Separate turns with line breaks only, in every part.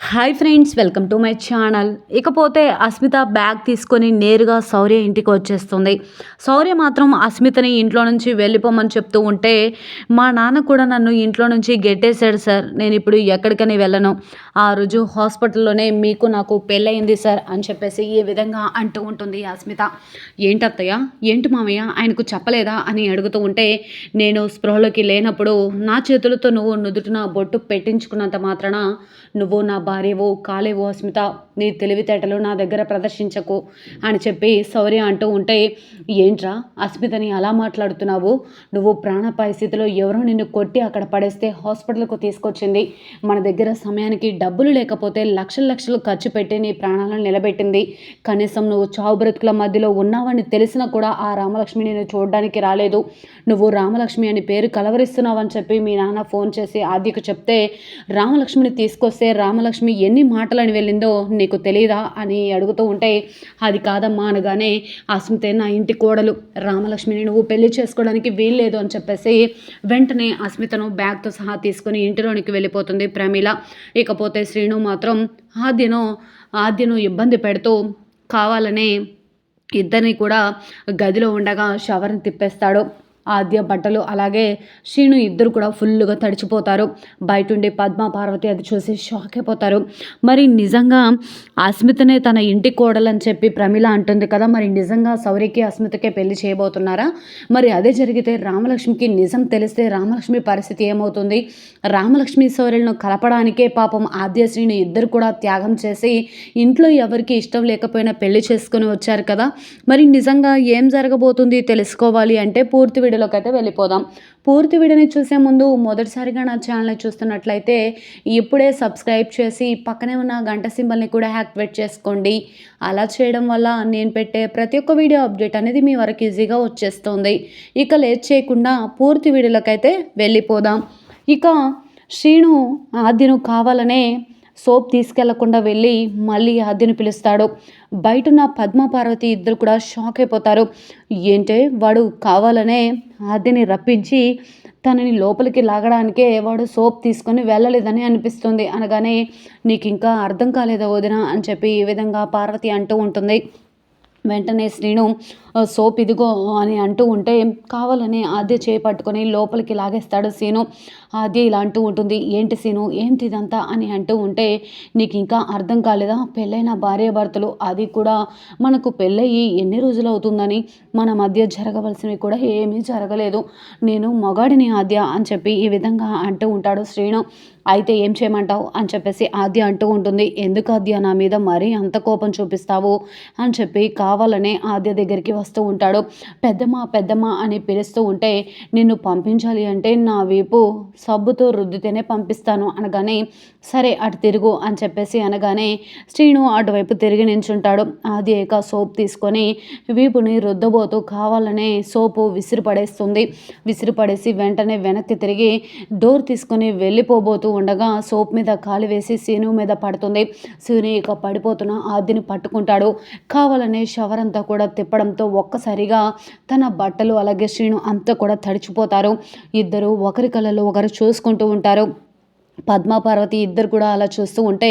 Hi friends welcome to my channel. ఇకపోతే Asmita bag తీసుకొని నేరుగా శౌర్య ఇంటికి వచ్చేస్తుంది. శౌర్య మాత్రం అస్మితని ఇంట్లో నుంచి వెళ్ళిపోమని చెప్తూ ఉంటే మా నాన్న కూడా నన్ను ఇంట్లో నుంచి గెట్టేశాడు సార్. నేను ఇప్పుడు ఎక్కడికని వెళ్ళను. ఆ రోజు హాస్పిటల్లోనే మీకు నాకు పెళ్ళయింది సార్ అని చెప్పేసి ఈ విధంగా అంటూ ఉంటుంది అస్మిత. ఏంటత్తయ్య ఏంటి మామయ్య? ఆయనకు చెప్పలేదా? అని అడుగుతూ ఉంటే నేను స్పృహలోకి లేనప్పుడు నా చేతులతో నువ్వు నుదుటిన బొట్టు పెట్టించుకున్నంత మాత్రాన నువ్వు నా భార్యవో కాలేవో అస్మిత నీ తెలివితేటలు నా దగ్గర ప్రదర్శించకు అని చెప్పి శౌర్య అంటూ ఉంటే ఏంట్రా అస్మితని అలా మాట్లాడుతున్నావు? నువ్వు ప్రాణ స్థితిలో ఎవరో నిన్ను కొట్టి అక్కడ పడేస్తే హాస్పిటల్కు తీసుకొచ్చింది. మన దగ్గర సమయానికి డబ్బులు లేకపోతే లక్షల లక్షలు ఖర్చు పెట్టి నీ ప్రాణాలను నిలబెట్టింది. కనీసం నువ్వు చావు బ్రతుకుల మధ్యలో ఉన్నావని తెలిసినా కూడా ఆ రామలక్ష్మి నేను చూడడానికి రాలేదు. నువ్వు రామలక్ష్మి అని పేరు కలవరిస్తున్నావని చెప్పి మీ నాన్న ఫోన్ చేసి ఆద్యకు చెప్తే రామలక్ష్మిని తీసుకొస్తే రామలక్ష్మి ఎన్ని మాటలని వెళ్ళిందో నీకు తెలియదా అని అడుగుతూ ఉంటే అది కాదమ్మా అనగానే అస్మితే నా ఇంటి కోడలు రామలక్ష్మిని నువ్వు పెళ్ళి చేసుకోవడానికి వీల్లేదు అని చెప్పేసి వెంటనే అస్మితను బ్యాగ్తో సహా తీసుకుని ఇంటిలోనికి వెళ్ళిపోతుంది ప్రమీల. ఇకపోతే శ్రీను మాత్రం ఆద్యను ఆద్యను ఇబ్బంది పెడుతూ కావాలనే ఇద్దరిని కూడా గదిలో ఉండగా షవర్ని తిప్పేస్తాడు. ఆద్య బట్టలు అలాగే శ్రీను ఇద్దరు కూడా ఫుల్గా తడిచిపోతారు. బయట పద్మ పార్వతి అది చూసి షాక్ అయిపోతారు. మరి నిజంగా అస్మితనే తన ఇంటి కోడలని చెప్పి ప్రమిళ అంటుంది కదా మరి నిజంగా సౌరికి అస్మితకే పెళ్ళి చేయబోతున్నారా? మరి అదే జరిగితే రామలక్ష్మికి నిజం తెలిస్తే రామలక్ష్మి పరిస్థితి ఏమవుతుంది? రామలక్ష్మి సౌర్యులను కలపడానికే పాపం ఆద్యశ్రీని ఇద్దరు కూడా త్యాగం చేసి ఇంట్లో ఎవరికి ఇష్టం లేకపోయినా పెళ్ళి చేసుకుని వచ్చారు కదా. మరి నిజంగా ఏం జరగబోతుంది తెలుసుకోవాలి అంటే పూర్తి వీడియోలోకి అయితే వెళ్ళిపోదాం. పూర్తి వీడియోని చూసే ముందు మొదటిసారిగా నా ఛానల్ని చూస్తున్నట్లయితే ఇప్పుడే సబ్స్క్రైబ్ చేసి పక్కనే ఉన్న గంట సింబల్ని కూడా యాక్టివేట్ చేసుకోండి. అలా చేయడం వల్ల నేను పెట్టే ప్రతి ఒక్క వీడియో అప్డేట్ అనేది మీ వరకు ఈజీగా వచ్చేస్తుంది. ఇక లేట్ చేయకుండా పూర్తి వీడియోలోకి అయితే వెళ్ళిపోదాం. ఇక శ్రీను ఆద్యను కావాలనే సోప్ తీసుకెళ్ళకుండా వెళ్ళి మళ్ళీ ఆద్యను పిలుస్తాడు. బయటున్న పద్మ పార్వతి ఇద్దరు కూడా షాక్ అయిపోతారు. ఏంటే వాడు కావాలనే ఆద్యని రప్పించి తనని లోపలికి లాగడానికే వాడు సోప్ తీసుకొని వెళ్ళలేదని అనిపిస్తుంది. అనగానే నీకు ఇంకా అర్థం కాలేదా వదిన అని చెప్పి ఈ విధంగా పార్వతి అంటూ ఉంటుంది. వెంటనే శ్రీను సోప్ ఇదిగో అని అంటూ ఉంటే కావాలని ఆద్య చేపట్టుకొని లోపలికి లాగేస్తాడు సీను ఆద్య ఇలా అంటూ ఉంటుంది. ఏంటి సీను? ఏంటి ఇదంతా అని అంటూ ఉంటే నీకు ఇంకా అర్థం కాలేదా? పెళ్ళైన భార్యాభర్తలు అది కూడా మనకు పెళ్ళయి ఎన్ని రోజులు అవుతుందని మన మధ్య జరగవలసినవి కూడా ఏమీ జరగలేదు. నేను మొగాడిని ఆద్య అని చెప్పి ఈ విధంగా అంటూ ఉంటాడు శ్రీను. అయితే ఏం చేయమంటావు? అని చెప్పేసి ఆద్య అంటూ ఉంటుంది. ఎందుకు ఆద్య? నా మీద మరీ అంత కోపం చూపిస్తావు? అని చెప్పి కావాలనే ఆద్య దగ్గరికి వస్తూ ఉంటాడు. పెద్దమ్మ పెద్దమ్మ అని పిలుస్తూ ఉంటే నిన్ను పంపించాలి అంటే నా వీపు సబ్బుతో రుద్దితేనే పంపిస్తాను అనగానే సరే అటు తిరుగు అని చెప్పేసి అనగానే శ్రీను అటువైపు తిరిగి నించుంటాడు. ఆది ఏక సోప్ తీసుకొని వీపుని రుద్దబోతూ కావాలనే సోపు విసిరి పడేస్తుంది విసిరి పడేసి వెంటనే వెనక్కి తిరిగి డోర్ తీసుకొని వెళ్ళిపోబోతూ ఉండగా సోప్ మీద కాలు వేసి సీను మీద పడుతుంది. సీను ఇక పడిపోతున్న ఆదిని పట్టుకుంటాడు. కావాలనే షవర్ అంతా కూడా తిప్పడంతో ఒక్కసారిగా తన బట్టలు అలాగే శ్రీను అంతా కూడా తడిచిపోతారు. ఇద్దరు ఒకరి కళ్ళలో ఒకరు చూసుకుంటూ ఉంటారు. పద్మ పార్వతి ఇద్దరు కూడా అలా చూస్తూ ఉంటే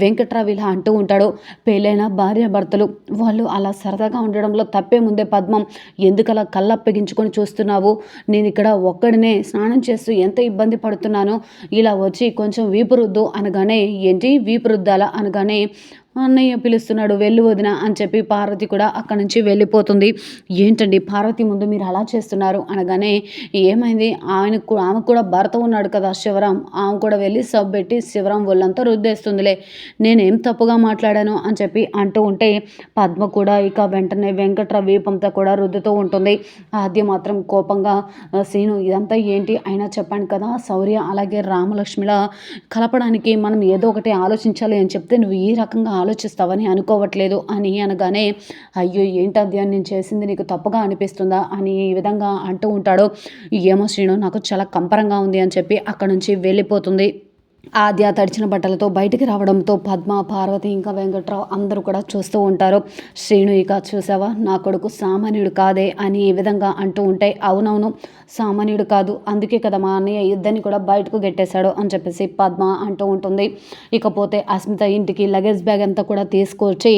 వెంకట్రావు ఇలా అంటూ ఉంటాడు పెళ్ళైన భార్య భర్తలు వాళ్ళు అలా సరదాగా ఉండడంలో తప్పే ముందే పద్మం ఎందుకలా కళ్ళప్పగించుకొని చూస్తున్నావు? నేను ఇక్కడ ఒక్కడినే స్నానం చేస్తూ ఎంత ఇబ్బంది పడుతున్నానో? ఇలా వచ్చి కొంచెం వీపురుద్దు అనగానే ఏంటి? వీపురుద్దాలా? అనగానే అన్నయ్య పిలుస్తున్నాడు వెళ్ళు వదిన అని చెప్పి పార్వతి కూడా అక్కడి నుంచి వెళ్ళిపోతుంది. ఏంటండి పార్వతి ముందు మీరు అలా చేస్తున్నారు? అనగానే ఏమైంది? ఆయనకు ఆమె కూడా భర్త ఉన్నాడు కదా శివరాం. ఆమె కూడా వెళ్ళి సబ్ పెట్టి శివరాం ఒళ్ళంతా రుద్దేస్తుందిలే. నేనేం తప్పుగా మాట్లాడాను అని చెప్పి అంటూ ఉంటే పద్మ కూడా ఇక వెంటనే వెంకట్ర వీపంతో కూడా రుద్దుతూ ఉంటుంది. ఆద్య మాత్రం కోపంగా సీను ఇదంతా ఏంటి? అయినా చెప్పాను కదా శౌర్య అలాగే రామలక్ష్మిల కలపడానికి మనం ఏదో ఒకటి ఆలోచించాలి అని చెప్తే నువ్వు ఈ రకంగా ఆలోచిస్తావని అనుకోవట్లేదు అని అనగానే అయ్యో ఏంటది అని నేను చేసింది నీకు తప్పుగా అనిపిస్తుందా? అని ఈ విధంగా అంటూ ఉంటాడు. ఏమో శ్రీను నాకు చాలా కంపరంగా ఉంది అని చెప్పి అక్కడ నుంచి వెళ్ళిపోతుంది. ఆద్య తడిచిన బట్టలతో బయటికి రావడంతో పద్మ పార్వతి ఇంకా వెంకట్రావు అందరూ కూడా చూస్తూ ఉంటారు. శ్రీను ఇక చూసావా? నా కొడుకు సామాన్యుడు కాదే అని ఈ విధంగా అంటూ ఉంటే అవునవును సామాన్యుడు కాదు. అందుకే కదా మా అన్నయ్య ఇద్దరిని కూడా బయటకు గెట్టేశాడు అని చెప్పేసి పద్మ అంటూ ఉంటుంది. ఇకపోతే అస్మిత ఇంటికి లగేజ్ బ్యాగ్ అంతా కూడా తీసుకొచ్చి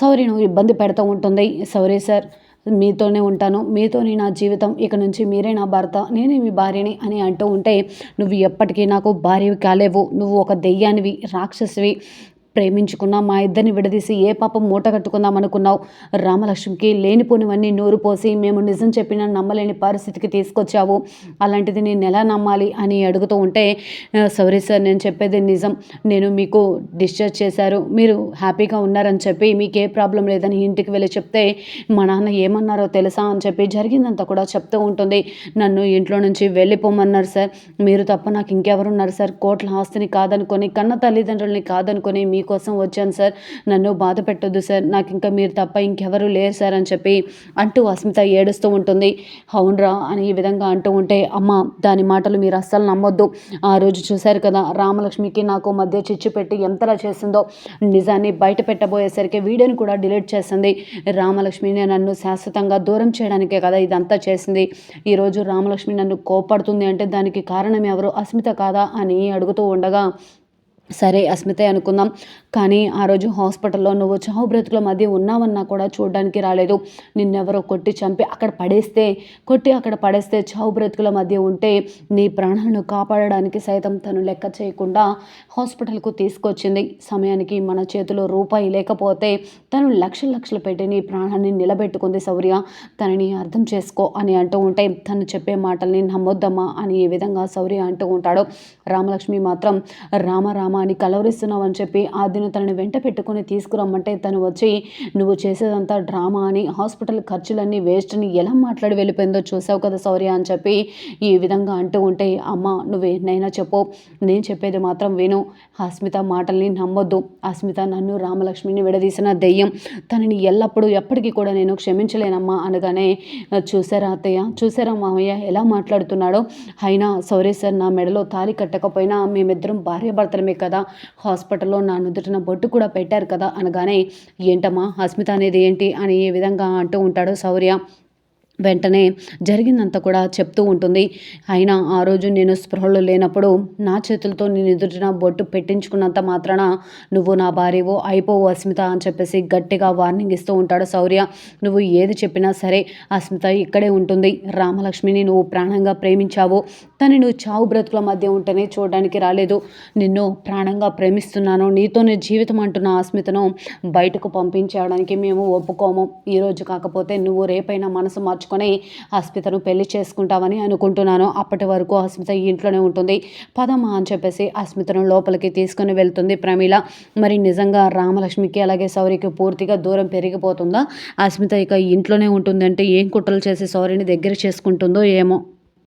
సౌరిను ఇబ్బంది పెడుతూ ఉంటుంది. సౌరీ సార్ మీతోనే ఉంటాను. మీతోనే నా జీవితం ఇక నుంచి మీరే నా భర్త నేనే మీ భార్యని అని అంటూ ఉంటే నువ్వు ఎప్పటికీ నాకు భార్యవి కాలేవు. నువ్వు ఒక దెయ్యానివి రాక్షసివి. ప్రేమించుకున్నా మా ఇద్దరిని విడదీసి ఏ పాపం మూట కట్టుకుందాం అనుకున్నావు? రామలక్ష్మికి లేనిపోనివన్నీ నూరు పోసి మేము నిజం చెప్పినా నమ్మలేని పరిస్థితికి తీసుకొచ్చావు. అలాంటిది నేను ఎలా నమ్మాలి? అని అడుగుతూ ఉంటే సారీ సార్ నేను చెప్పేది నిజం. నేను మీకు డిశ్చార్జ్ చేశారు. మీరు హ్యాపీగా ఉన్నారని చెప్పి మీకు ఏ ప్రాబ్లం లేదని ఇంటికి వెళ్ళి చెప్తే మా నాన్న ఏమన్నారో తెలుసా అని చెప్పి జరిగిందంతా కూడా చెప్తూ ఉంటుంది. నన్ను ఇంట్లో నుంచి వెళ్ళిపోమన్నారు సార్. మీరు తప్ప నాకు ఇంకెవరున్నారు సార్. కోట్ల ఆస్తిని కాదనుకొని కన్న తల్లిదండ్రుల్ని కాదనుకొని మీకు మీకోసం వచ్చాను సార్. నన్ను బాధ పెట్టొద్దు సార్. నాకు ఇంకా మీరు తప్ప ఇంకెవరు లేరు సార్ అని చెప్పి అంటూ అస్మిత ఏడుస్తూ ఉంటుంది. అవునరా అని ఈ విధంగా అంటూ ఉంటే అమ్మ దాని మాటలు మీరు అస్సలు నమ్మొద్దు. ఆ రోజు చూశారు కదా రామలక్ష్మికి నాకు మధ్య చిచ్చు పెట్టి ఎంతలా చేసిందో. నిజాన్ని బయట పెట్టబోయేసరికి వీడియోని కూడా డిలీట్ చేసింది. రామలక్ష్మిని నన్ను శాశ్వతంగా దూరం చేయడానికే కదా ఇదంతా చేసింది. ఈరోజు రామలక్ష్మి నన్ను కోపడుతుంది అంటే దానికి కారణం ఎవరు? అస్మిత కాదా? అని అడుగుతూ ఉండగా సరే అస్మితే అనుకుందాం. కానీ ఆ రోజు హాస్పిటల్లో నువ్వు చావు బ్రతుకుల మధ్య ఉన్నావన్నా కూడా చూడడానికి రాలేదు. నిన్నెవరో కొట్టి చంపి అక్కడ పడేస్తే కొట్టి అక్కడ పడేస్తే చావు బ్రతుకుల మధ్య ఉంటే నీ ప్రాణాలను కాపాడడానికి సైతం తను లెక్క చేయకుండా హాస్పిటల్కు తీసుకొచ్చింది. సమయానికి మన చేతిలో రూపాయి లేకపోతే తను లక్షలు లక్షలు పెట్టి నీ ప్రాణాన్ని నిలబెట్టుకుంది సౌర్య తనని అర్థం చేసుకో అని అంటూ ఉంటే తను చెప్పే మాటల్ని నమ్మొద్దమ్మా అని ఈ విధంగా సౌర్య అంటూ ఉంటాడు. రామలక్ష్మి మాత్రం రామ రామ అని కలవరిస్తున్నావు అని చెప్పి ఆ దిన తనని వెంట పెట్టుకుని తీసుకురమ్మంటే తను వచ్చి నువ్వు చేసేదంతా డ్రామా అని హాస్పిటల్ ఖర్చులన్నీ వేస్ట్ అని ఎలా మాట్లాడి వెళ్ళిపోయిందో చూసావు కదా సౌర్య అని చెప్పి ఈ విధంగా అంటూ ఉంటే అమ్మ నువ్వేనైనా చెప్పు. నేను చెప్పేది మాత్రం విను. అస్మిత మాటల్ని నమ్మొద్దు. అస్మిత నన్ను రామలక్ష్మిని విడదీసిన దెయ్యం. తనని ఎల్లప్పుడూ ఎప్పటికీ కూడా నేను క్షమించలేనమ్మా అనగానే చూసారా అత్తయ్య? చూసారా మామయ్య? ఎలా మాట్లాడుతున్నాడో? అయినా సౌరే సార్ నా మెడలో తాలి కట్టకపోయినా మేమిద్దరం భార్యాభర్తలమే కదా కదా. హాస్పిటల్లో నా నుదుటిన బొట్టు కూడా పెట్టారు కదా అనగానే ఏంటమ్మా? అస్మిత అనేది ఏంటి? అని ఏ విధంగా అంటూ ఉంటాడు శౌర్య వెంటనే జరిగిందంతా కూడా చెప్తూ ఉంటుంది. అయినా ఆ రోజు నేను స్పృహలో లేనప్పుడు నా చేతులతో నేను ఎదుటిన బొట్టు పెట్టించుకున్నంత మాత్రాన నువ్వు నా భార్యవో అయిపోవు అస్మిత అని చెప్పేసి గట్టిగా వార్నింగ్ ఇస్తూ ఉంటాడు శౌర్య. నువ్వు ఏది చెప్పినా సరే అస్మిత ఇక్కడే ఉంటుంది. రామలక్ష్మిని నువ్వు ప్రాణంగా ప్రేమించావు. తను నువ్వు చావు బ్రతుకుల మధ్య ఉంటేనే చూడడానికి రాలేదు. నిన్ను ప్రాణంగా ప్రేమిస్తున్నాను. నీతోనే జీవితం అంటున్న అస్మితను బయటకు పంపించడానికి మేము ఒప్పుకోము. ఈరోజు కాకపోతే నువ్వు రేపైనా మనసు మార్చు మార్చుకొని అస్మితను పెళ్ళి చేసుకుంటామని అనుకుంటున్నాను. అప్పటి వరకు అస్మిత ఇంట్లోనే ఉంటుంది. పదమ్మా అని చెప్పేసి అస్మితను లోపలికి తీసుకుని వెళ్తుంది ప్రమీల. మరి నిజంగా రామలక్ష్మికి అలాగే సౌరికి పూర్తిగా దూరం పెరిగిపోతుందా? అస్మిత ఇక ఇంట్లోనే ఉంటుందంటే ఏం కుట్రలు చేసి సౌరిని దగ్గర చేసుకుంటుందో ఏమో.